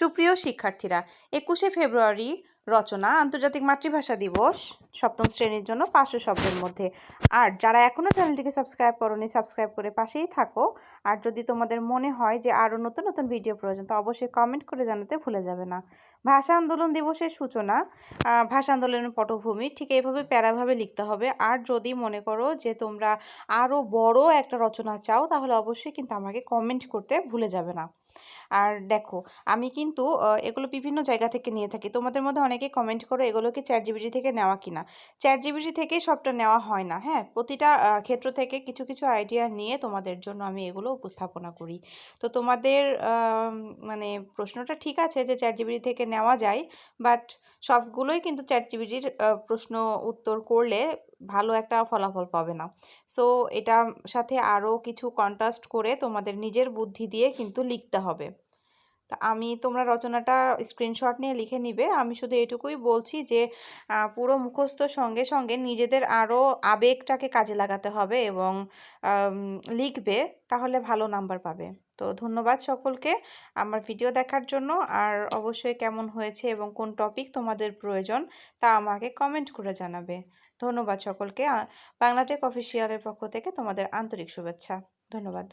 সুপ্রিয় শিক্ষার্থীরা একুশে ফেব্রুয়ারি রচনা, আন্তর্জাতিক মাতৃভাষা দিবস, সপ্তম শ্রেণির জন্য পাঁচশো শব্দের মধ্যে। আর যারা এখনও চ্যানেলটিকে সাবস্ক্রাইব করোনি, সাবস্ক্রাইব করে পাশেই থাকো। আর যদি তোমাদের মনে হয় যে আরও নতুন নতুন ভিডিও প্রয়োজন, তো অবশ্যই কমেন্ট করে জানাতে ভুলে যাবে না। ভাষা আন্দোলন দিবসের সূচনা ভাষা আন্দোলনের পটভূমি, ঠিক এইভাবে প্যারাভাবে লিখতে হবে। আর যদি মনে করো যে তোমরা আরও বড় একটা রচনা চাও, তাহলে অবশ্যই কিন্তু আমাকে কমেন্ট করতে ভুলে যাবে না। আর দেখো, আমি কিন্তু এগুলো বিভিন্ন জায়গা থেকে নিয়ে থাকি। তোমাদের মধ্যে অনেকে কমেন্ট করো, এগুলো কি চ্যাট জিবিটি থেকে নেওয়া কিনা? চ্যাট জিবিটি থেকে সবটা নেওয়া হয় না হ্যাঁ? প্রতিটা ক্ষেত্র থেকে কিছু কিছু আইডিয়া নিয়ে তোমাদের জন্য আমি এগুলো উপস্থাপনা করি। তো তোমাদের মানে প্রশ্নটা ঠিক আছে যে চ্যাট জিবিটি থেকে নেওয়া যায় বাট সবগুলোই কিন্তু চ্যাট জিবিটির প্রশ্ন উত্তর করলে ভালো একটা ফলাফল পাবে না। সো এটার সাথে আরও কিছু কন্ট্রাস্ট করে তোমাদের নিজের বুদ্ধি দিয়ে কিন্তু লিখতে হবে। তা আমি তোমরা রচনাটা স্ক্রিনশট নিয়ে লিখে নিবে। আমি শুধু এটুকুই বলছি যে পুরো মুখস্থ সঙ্গে সঙ্গে নিজেদের আরও আবেগটাকে কাজে লাগাতে হবে এবং লিখবে, তাহলে ভালো নাম্বার পাবে। তো ধন্যবাদ সকলকে আমার ভিডিও দেখার জন্য। আর অবশ্যই কেমন হয়েছে এবং কোন টপিক তোমাদের প্রয়োজন তা আমাকে কমেন্ট করে জানাবে। ধন্যবাদ সকলকে। বাংলাটেক অফিসিয়ালের পক্ষ থেকে তোমাদের আন্তরিক শুভেচ্ছা। ধন্যবাদ।